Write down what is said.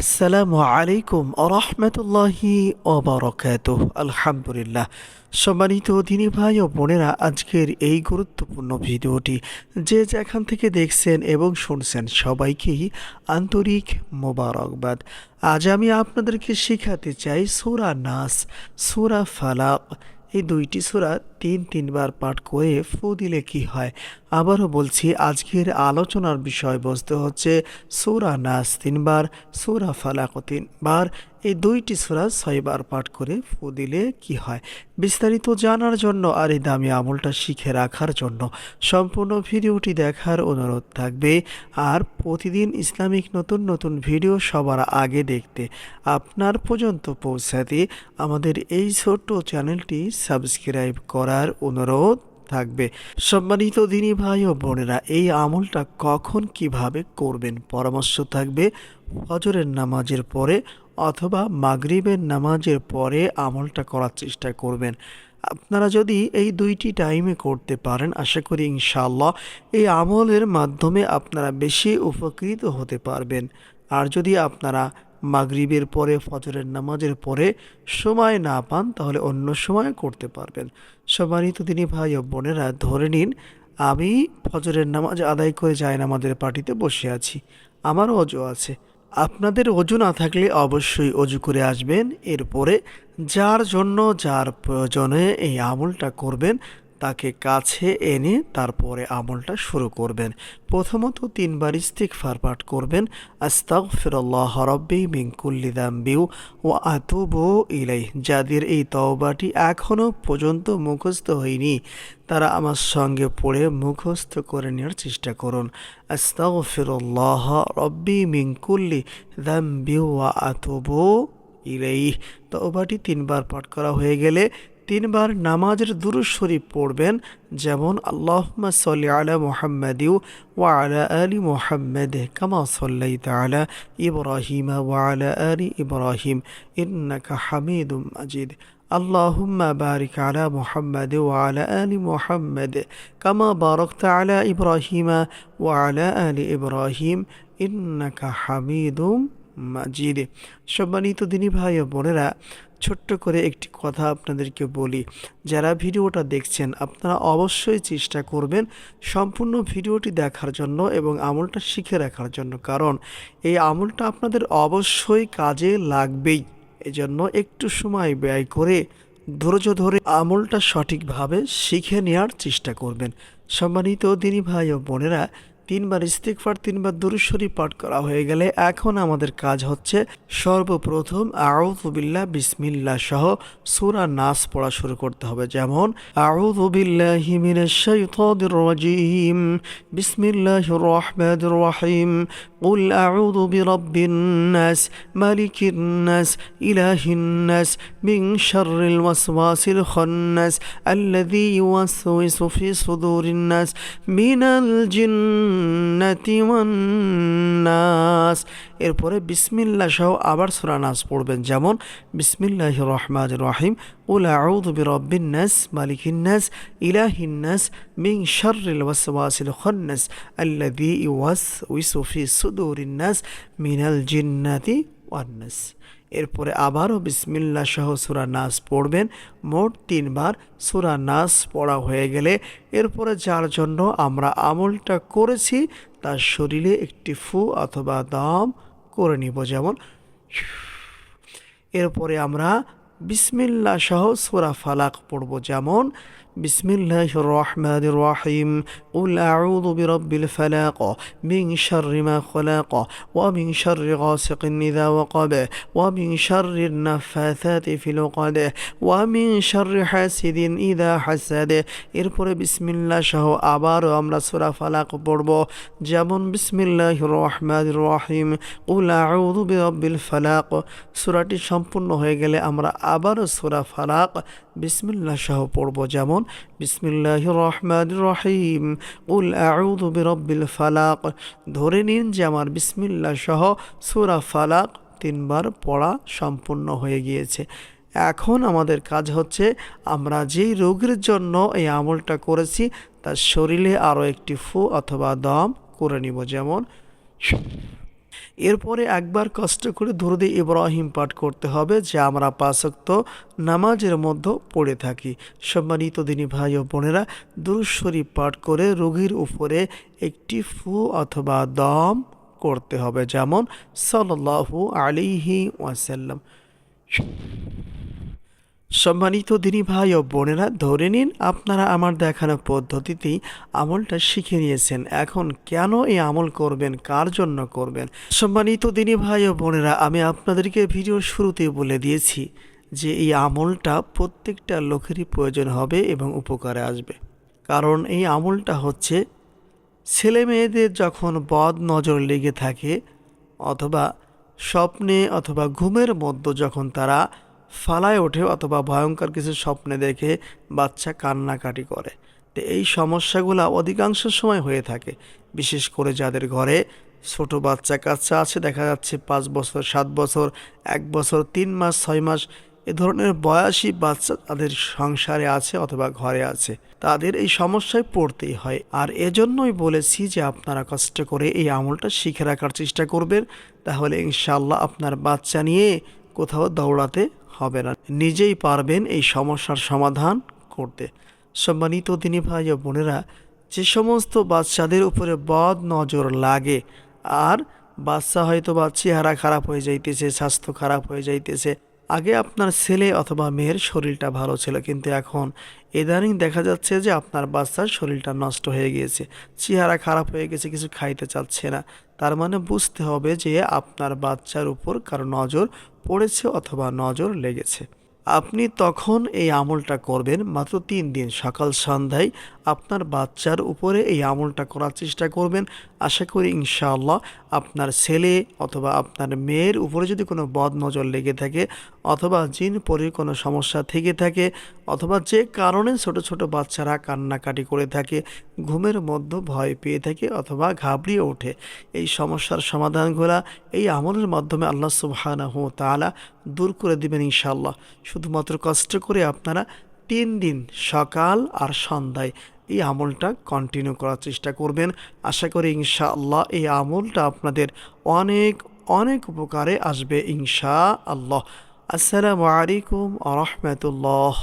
আসসালামু আলাইকুম আরহামতুল্লাহি ওবরকাত আলহামদুলিল্লাহ। সম্মানিত দিনী ভাই ও বোনেরা, আজকের এই গুরুত্বপূর্ণ ভিডিওটি যে যেখান থেকে দেখছেন এবং শুনছেন সবাইকেই আন্তরিক মোবারকবাদ। আজ আমি আপনাদেরকে শেখাতে চাই সুরা নাস, সুরা ফালাক। এই দুইটি সুরা তিন তিনবার পাঠ করে ফু দিলে কি হয়? আবারও বলছি, আজকের আলোচনার বিষয়বস্তু হচ্ছে সুরা নাস তিনবার, সুরা ফালাক তিনবার। এই দুইটি সুরা ছয়বার পাঠ করে ফু দিলে কি হয়? বিস্তারিত জানার জন্য আর এই দামি আমলটা শিখে রাখার জন্য সম্পূর্ণ ভিডিওটি দেখার অনুরোধ থাকবে। আর প্রতিদিন ইসলামিক নতুন নতুন ভিডিও সবার আগে দেখতে আপনার পর্যন্ত পৌঁছাতে আমাদের এই ছোট্ট চ্যানেলটি সাবস্ক্রাইব করার অনুরোধ থাকবে। সম্মানিত দিনী ভাই ও বোনেরা, এই আমলটা কখন কীভাবে করবেন? পরামর্শ থাকবে ফজরের নামাজের পরে অথবা মাগরিবের নামাজের পরে আমলটা করার চেষ্টা করবেন। আপনারা যদি এই দুইটি টাইমে করতে পারেন, আশা করি ইনশাআল্লাহ এই আমলের মাধ্যমে আপনারা বেশি উপকৃত হতে পারবেন। আর যদি আপনারা মাগরিবের পরে, ফজরের নামাজের পরে সময় না পান, তাহলে অন্য সময় করতে পারবেন। সবারই তো তিনি ভাই ও বোনেরা, ধরে নিন, আমি ফজরের নামাজ আদায় করে যাই আমাদের পার্টিতে বসে আছি। আমারও অজু আছে। আপনাদের অজু না থাকলে অবশ্যই অজু করে আসবেন। এরপরে যার জন্য, যার প্রয়োজনে এই আমলটা করবেন তাকে কাছে এনে তারপরে আমলটা শুরু করবেন। প্রথমত তিনবার ইস্তিগফার পাঠ করবেন। আস্তাগ ফিরল্লাহ রব্বি মিঙ্কুল্লি দাম্বিউ ও আতুবু ইলাই যাদের এই তওবাটি এখনও পর্যন্ত মুখস্থ হয়নি, তারা আমার সঙ্গে পড়ে মুখস্থ করে নেওয়ার চেষ্টা করুন। আস্তাগ ফিরল্লাহ রব্বি মিঙ্কুল্লি দাম্বিউ ও আতুবু ইলাই তওবাটি তিনবার পাঠ করা হয়ে গেলে তিনবার নামাজের দুরুজ শরীফ পড়বেন যেমন আল্লাহমা সাল্লি আলা মুহাম্মাদিউ ওয়া আলা আলি মুহাম্মাদ কামা সাল্লাইতা আলা ইব্রাহিম ওয়া আলা আলি ইব্রাহিম ইন্নাকা হামিদুম মাজিদ اللهم بارك على محمد وعلى آل محمد كما باركت على إبراهيم وعلى آل إبراهيم إنك حميد মাজিদ সম্মানিত দিনী ভাই ও বোনেরা ছোট্ট করে একটি কথা আপনাদেরকে বলি। যারা ভিডিওটা দেখছেন, আপনারা অবশ্যই চেষ্টা করবেন সম্পূর্ণ ভিডিওটি দেখার জন্য এবং আমলটা শিখে রাখার জন্য। কারণ এই আমলটা আপনাদের অবশ্যই কাজে লাগবেই। এজন্য একটু সময় ব্যয় করে, ধৈর্য ধরে আমলটা সঠিকভাবে শিখে নেওয়ার চেষ্টা করবেন। সম্মানিত দিনী ভাই ও বোনেরা তিনবার ইস্তিকফার তিনবার দুরুশ্বরী পাঠ করা হয়ে গেলে এখন আমাদের কাজ হচ্ছে সর্বপ্রথম আউযুবিল্লাহ বিসমিল্লাহ সহ সূরা নাস পড়া শুরু করতে হবে যেমন আউযুবিল্লাহি মিনাশ শাইতানির রাজিম বিসমিল্লাহির রহমানির রহিম قل أعوذ برب الناس ملك الناس إله الناس من شر الوسواس الخناس الذي يوسوس في صدور الناس من الجنة নাস। এরপরে বিসমিল্লা সহ আবার সুরানাস পড়বেন। যেমন বিসমিল্লাহ রহমান রহিম, উল আউদ বিরব্বিন্নাস মালিকিন্নাস ইলাহিন্নাস মিং শর্রিল ওয়াসওয়াসিল খন্নাস আল্লাদি ওয়াস উইসুফি সুদুরিন্নাস মিনাল জিন্নাতি ওয়ান্নাস এরপরে আবারও বিসমিল্লা সহ সুরা নাস পড়বেন। মোট তিনবার সুরা নাস পড়া হয়ে গেলে এরপরে যার জন্য আমরা আমলটা করেছি, তার শরীরে একটি ফু অথবা দম করে নিব। যেমন, এরপরে আমরা বিসমিল্লা সহ সুরা ফালাক পড়ব। যেমন بسم الله الرحمن الرحيم قل أعوذ برب الفلاق من شر ما خلق ومن شر غاسق إذا وقب ومن شر النفاثات في العقد ومن شر حاسد إذا حسد এরপরে বিসমিল্লাহ সহ আবারও আমরা সূরা ফালাক পড়ব যেমন বিসমিল্লাহ রহমান রহিম উল আউযু বিরব্বিল ফালাক সূরাটি সম্পূর্ণ হয়ে গেলে আমরা আবারও সূরা ফালাক বিসমিল্লাহ সহ পড়ব যেমন বিসমিল্লাহ রহমান রহিম উল আউযু বিরব্বিল ফালাক। ধরে নিন যে আমার বিসমিল্লাহ সহ সূরা ফালাক তিনবার পড়া সম্পূর্ণ হয়ে গিয়েছে। এখন আমাদের কাজ হচ্ছে, আমরা যেই রোগের জন্য এই আমলটা করেছি, তার শরীরে আরও একটি ফু অথবা দম করে নিব। যেমন এরপরে একবার কষ্ট করে দরুদে ইব্রাহিম পাঠ করতে হবে, যা আমরা পাশক্ত নামাজের মধ্যে পড়ে থাকি। সম্মানিত দিনী ভাই ও বোনেরা শরীফ পাঠ করে রোগীর উপরে একটি ফু অথবা দম করতে হবে, যেমন সাল্লাহু আলিহি ওয়াসাল্লাম। সম্মানিত দিনী ভাই ও বোনেরা, ধরে নিন আপনারা আমার দেখানো পদ্ধতিতেই আমলটা শিখে নিয়েছেন। এখন কেন এই আমল করবেন? কার জন্য করবেন? সম্মানিত দিনী ভাই ও বোনেরা, আমি আপনাদেরকে ভিডিও শুরুতে বলে দিয়েছি যে এই আমলটা প্রত্যেকটা লোকেরই প্রয়োজন হবে এবং উপকারে আসবে। কারণ এই আমলটা হচ্ছে, ছেলে মেয়েদের যখন বদ নজর লেগে থাকে অথবা স্বপ্নে অথবা ঘুমের মধ্যে যখন তারা ফালায় ওঠে অথবা ভয়ঙ্কর কিছু স্বপ্নে দেখে বাচ্চা কান্নাকাটি করে। তো এই সমস্যাগুলো অধিকাংশ সময় হয়ে থাকে, বিশেষ করে যাদের ঘরে ছোট বাচ্চা কাচ্চা আছে, দেখা যাচ্ছে পাঁচ বছর, সাত বছর, এক বছর, তিন মাস, ছয় মাস, এ ধরনের বয়সী বাচ্চা তাদের সংসারে আছে অথবা ঘরে আছে। তাদের এই সমস্যায় পড়তেই হয়। আর এজন্যই বলেছি যে আপনারা কষ্ট করে এই আমলটা শিখে রাখার চেষ্টা করবেন। তাহলে ইনশাল্লাহ আপনার বাচ্চা নিয়ে কোথাও দৌড়াতে হবে না। নিজেই পারবেন এই সমস্যার সমাধান করতে। সম্মানিত দিনী ভাই ও বোনেরা, যে সমস্ত বাচ্চাদের উপরে বদ নজর লাগে, আর বাচ্চা হয়তো বা চেহারা খারাপ হয়ে যাইতেছে, স্বাস্থ্য খারাপ হয়ে যাইতেছে আগে আপনার ছেলে অথবা মেয়ের শরীরটা ভালো ছিল, কিন্তু এখন ইদানিং দেখা যাচ্ছে যে আপনার বাচ্চার শরীরটা নষ্ট হয়ে গিয়েছে, চেহারা খারাপ হয়ে গেছে, কিছু খাইতে চাচ্ছে না। তার মানে বুঝতে হবে যে আপনার বাচ্চার উপর কারও নজর পড়েছে অথবা নজর লেগেছে। আপনি তখন এই আমলটা করবেন। মাত্র তিন দিন, সকাল সন্ধ্যায় আপনার বাচ্চার উপরে এই আমলটা করার চেষ্টা করবেন। আশা করি ইনশাআল্লাহ আপনার ছেলে অথবা আপনার মেয়ের উপরে যদি কোনো বদ নজর লেগে থাকে অথবা জিন পরে কোনো সমস্যা থেকে থাকে অথবা যে কারণে ছোট ছোট বাচ্চারা কান্নাকাটি করে থাকে, ঘুমের মধ্যে ভয় পেয়ে থাকে অথবা ঘাবড়িয়ে ওঠে। এই সমস্যার সমাধানগুলা এই আমলের মাধ্যমে আল্লাহ সুবহানাহু তাআলা দূর করে দিবেন ইনশাআল্লাহ। শুধুমাত্র কষ্ট করে আপনারা তিন দিন সকাল আর সন্ধ্যায় এই আমলটা কন্টিনিউ করার চেষ্টা করবেন। আশা করি ইনশাআল্লাহ এই আমলটা আপনাদের অনেক অনেক উপকারে আসবে ইনশা আল্লাহ আসসালামু আলাইকুম আ রহমতুল্লাহ।